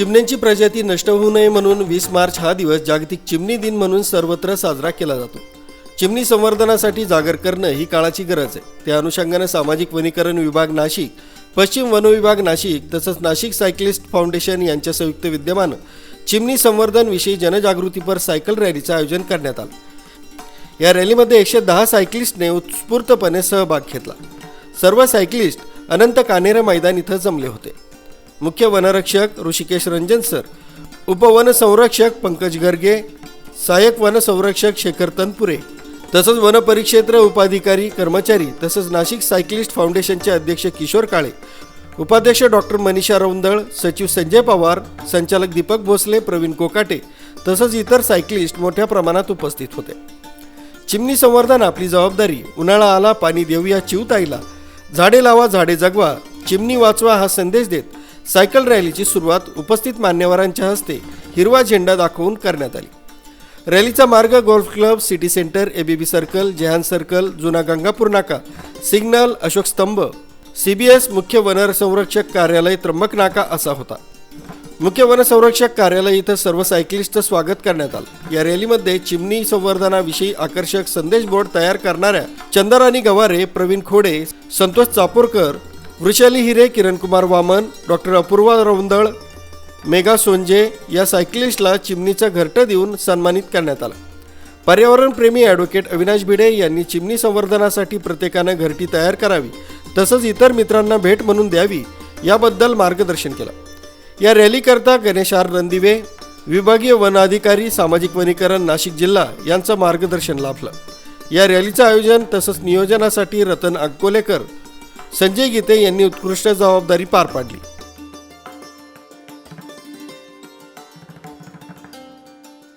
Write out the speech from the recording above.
चिमण्यांची प्रजाती नष्ट होऊ नये म्हणून वीस मार्च हा दिवस जागतिक चिमणी दिन म्हणून सर्वत्र साजरा केला जातो. चिमणी संवर्धनासाठी जागर करणं ही काळाची गरज आहे. त्या अनुषंगानं सामाजिक वनीकरण विभाग नाशिक पश्चिम वनविभाग नाशिक तसंच नाशिक सायक्लिस्ट फाउंडेशन यांच्या संयुक्त विद्यमानं चिमणी संवर्धनविषयी जनजागृतीपर सायकल रॅलीचं आयोजन करण्यात आलं. या रॅलीमध्ये एकशे दहा सायकलिस्टने उत्स्फूर्तपणे सहभाग घेतला. सर्व सायकलिस्ट अनंत कानेरे मैदान इथं जमले होते. मुख्य वनरक्षक ऋषिकेश रंजन सर उपवन संरक्षक पंकज गर्गे सहाय्यक वनसंरक्षक शेखर तनपुरे तसंच वनपरिक्षेत्र उपाधिकारी कर्मचारी तसंच नाशिक सायकलिस्ट फाउंडेशनचे अध्यक्ष किशोर काळे उपाध्यक्ष डॉक्टर मनीषा रौंदळ सचिव संजय पवार संचालक दीपक भोसले प्रवीण कोकाटे तसंच इतर सायकलिस्ट मोठ्या प्रमाणात उपस्थित होते. चिमणी संवर्धन आपली जबाबदारी उन्हाळा आला पाणी देऊया चिवताईला. झाडे लावा झाडे जगवा. चिमणी वाचवा हा संदेश देत सायकल रॅलीची सुरुवात उपस्थित मान्यवरांच्या हस्ते हिरवा झेंडा दाखवून करण्यात आली. रॅलीचा मार्ग golf club city centre ABB circle Jehan circle जुना गंगापूर नाका सिग्नल अशोक स्तंभ सीबीएस मुख्य वनसंरक्षक कार्यालय त्र्यंबक नाका असा होता. मुख्य वनसंरक्षक कार्यालय इथं सर्व सायकलिस्टचं स्वागत करण्यात आलं. या रॅलीमध्ये चिमणी संवर्धनाविषयी आकर्षक संदेश बोर्ड तयार करणाऱ्या चंदराणी गवारे प्रवीण खोडे संतोष चापोरकर वृषाली हिरे किरणकुमार वामन डॉक्टर अपूर्वा रौंदळ मेघा सोंजे या सायकलिस्टला चिमणीचं घरटं देऊन सन्मानित करण्यात आला. पर्यावरणप्रेमी ॲडव्होकेट अविनाश भिडे यांनी चिमणी संवर्धनासाठी प्रत्येकानं घरटी तयार करावी तसंच इतर मित्रांना भेट म्हणून द्यावी याबद्दल मार्गदर्शन केलं. या रॅलीकरता गणेश आर रणदिवे विभागीय वन अधिकारी सामाजिक वनीकरण नाशिक जिल्हा यांचं मार्गदर्शन लाभलं. या रॅलीचं आयोजन तसंच नियोजनासाठी रतन अक्कोलेकर संजय गीते यांनी उत्कृष्ट जबाबदारी पार पाडली.